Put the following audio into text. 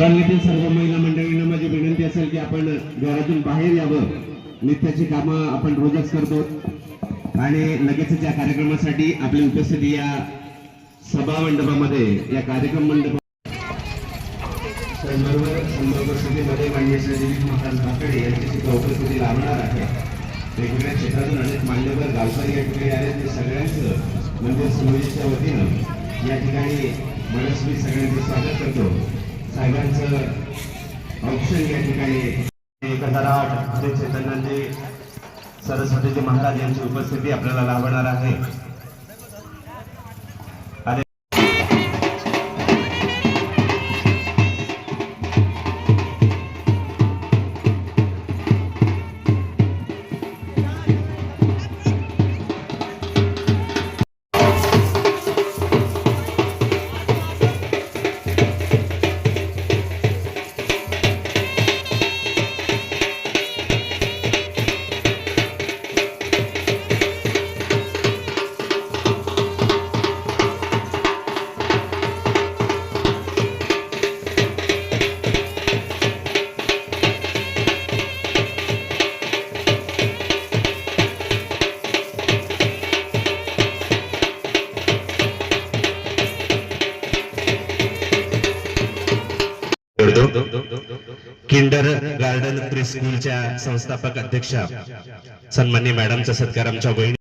कॉलनीतील सर्व महिला मंडळींना माझी विनंती असेल की आपण घरातून बाहेर यावं. नित्याची कामं आपण रोजच करतो. आणि लगेचच या कार्यक्रमासाठी आपली उपस्थिती या सभा मंडपामध्ये या कार्यक्रम मंडप बरोबर संदर्भ दिलीप महाराज काकडे यांची सुद्धा उपस्थिती लाभणार आहे. वेगवेगळ्या क्षेत्रातून अनेक मान्यवर गावकरी या ठिकाणी आले ते सगळ्यांचं मंदिर समितीच्या वतीनं या ठिकाणी मनस्वी सगळ्यांचं स्वागत करतो. साहेबांचं औक्षण या ठिकाणी एक हजार आठ श्री चैतन्यांचे सरस्वतीजी महाराज यांची उपस्थिती आपल्याला लाभणार आहे. किंडर गार्डन प्री स्कूलच्या संस्थापक अध्यक्षा सन्मान्य मॅडमचा सत्कार आमच्या बहिणी